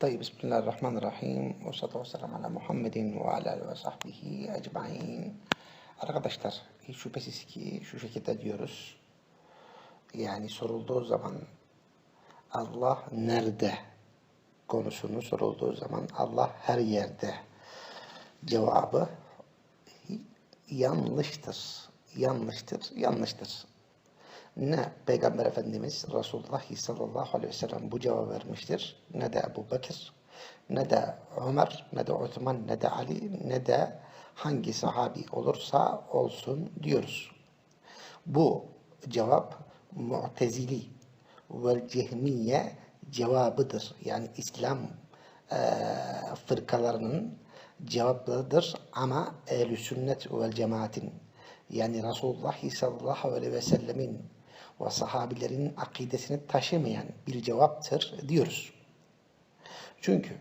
طيب بسم الله الرحمن الرحim ve salatu vesselam ala Muhammedin ve ala alihi ve sahbihi ecmain. Arkadaşlar hiç şüphesiz ki şu şekilde diyoruz. Yani sorulduğu zaman Allah nerede konusunu sorulduğu zaman Allah her yerde cevabı yanlıştır. Yanlıştır, yanlıştır. Ne Peygamber Efendimiz Resulullah sallallahu aleyhi ve sellem bu cevabı vermiştir, ne de Ebu Bekir, ne de Ömer, ne de Osman, ne de Ali, ne de hangi sahabi olursa olsun diyoruz. Bu cevap Mu'tezili ve Cehmiye cevabıdır. Yani İslam e, fırkalarının cevaplarıdır ama ehl sünnet ve cemaatin yani Resulullah sallallahu aleyhi ve sellemin ve sahabilerin akidesini taşımayan bir cevaptır diyoruz. Çünkü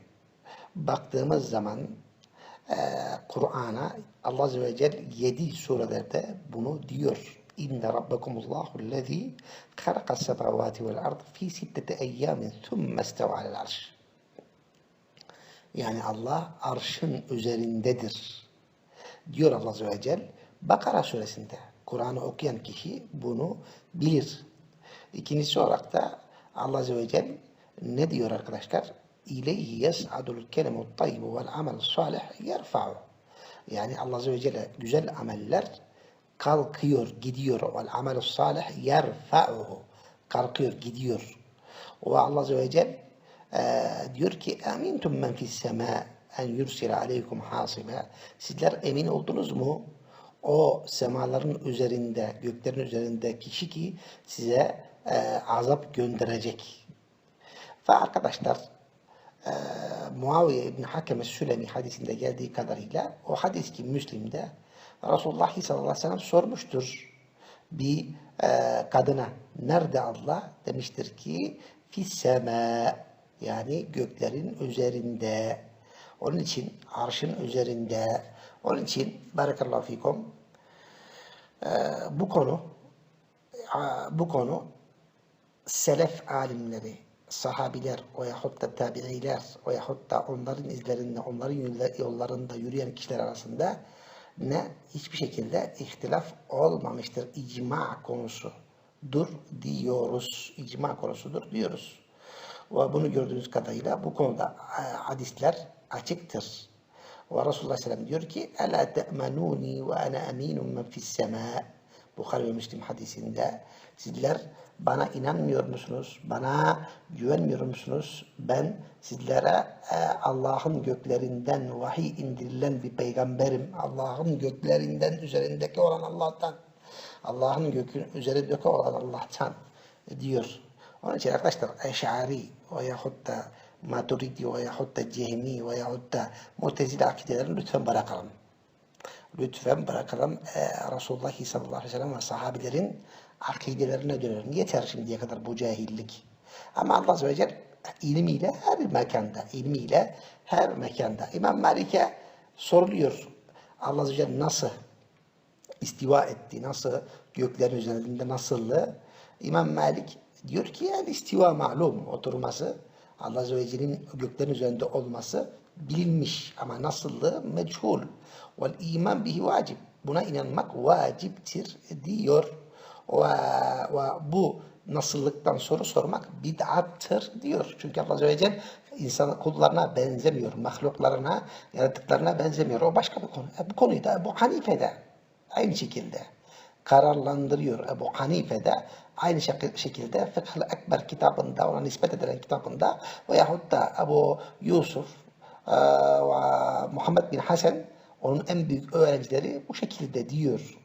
baktığımız zaman e, Kur'an'a Allah Azze ve Celle yedi surelerde bunu diyor. İnne rabbekumullahu lezî halakas semavati vel ard fi sitteti eyyamin thumme isteva alel arş. Yani Allah arşın üzerindedir. Diyor Allah Azze ve Celle Bakara suresinde. Kur'an'ı okuyan kişi bunu bilir. İkincisi olarak da Allah Azze ve Celle ne diyor arkadaşlar? İleyhi yes'adul kelimut tayyibu vel amel salih yerfa'u. Yani Allah Azze ve Celle güzel ameller kalkıyor, gidiyor. Vel amel salih yerfa'uhu. Kalkıyor, gidiyor. Ve Allah Azze ve Celle e, diyor ki Amintum men fis sema en yursile aleykum hasibe. Sizler emin oldunuz mu? O semaların üzerinde, göklerin üzerinde kişi ki size e, azap gönderecek. Ve arkadaşlar e, Muaviye İbni Hakem Sülemi hadisinde geldiği kadarıyla o hadis ki Müslim'de Resulullah sallallahu aleyhi ve sellem sormuştur. Bir e, kadına nerede Allah? demiştir ki fisseme yani göklerin üzerinde. Onun için arşın üzerinde. Onun için barakallahu fikum e, bu konu bu konu selef alimleri, sahabiler veyahut da tabi'iler veyahut da onların izlerinde, onların yollarında yürüyen kişiler arasında ne hiçbir şekilde ihtilaf olmamıştır. İcma konusudur diyoruz. İcma konusudur diyoruz. Ve bunu gördüğünüz kadarıyla bu konuda hadisler açıktır. Ve Resulullah Aleyhisselam diyor ki Ela te'menuni ve ana eminun men fissema Bukhari ve Müslim hadisinde sizler bana inanmıyor musunuz? Bana güvenmiyor musunuz? Ben sizlere e, Allah'ın göklerinden vahiy indirilen bir peygamberim. Allah'ın göklerinden üzerindeki olan Allah'tan. Allah'ın gökün üzerindeki olan Allah'tan diyor. Onun için arkadaşlar Eş'ari veyahut da Maturidi veyahut da Cehmi veyahut da Mutezile akidelerini lütfen bırakalım. Lütfen bırakalım e, Resulullah sallallahu aleyhi ve sellem ve sahabilerin akidelerine dönelim. Yeter şimdiye kadar bu cahillik. Ama Allah azze ve celle ilmiyle her mekanda, ilmiyle her mekanda. İmam Malik'e soruluyor. Allah azze ve celle nasıl istiva etti, nasıl göklerin üzerinde nasıllı? İmam Malik diyor ki yani istiva malum oturması Allah Azze ve Celle'nin göklerin üzerinde olması bilinmiş ama nasıllığı meçhul. Vel iman bihi vacib. Buna inanmak vaciptir diyor. Ve, ve bu nasıllıktan soru sormak bid'attır diyor. Çünkü Allah Azze ve Celle insan kullarına benzemiyor. Mahluklarına, yaratıklarına benzemiyor. O başka bir konu. E, bu konuyu da Ebu Hanife de aynı şekilde kararlandırıyor Ebu Hanife de aynı şekilde Fıkhı Ekber kitabında ona nispet edilen kitabında veyahut da Ebu Yusuf ve Muhammed bin Hasan onun en büyük öğrencileri bu şekilde diyor.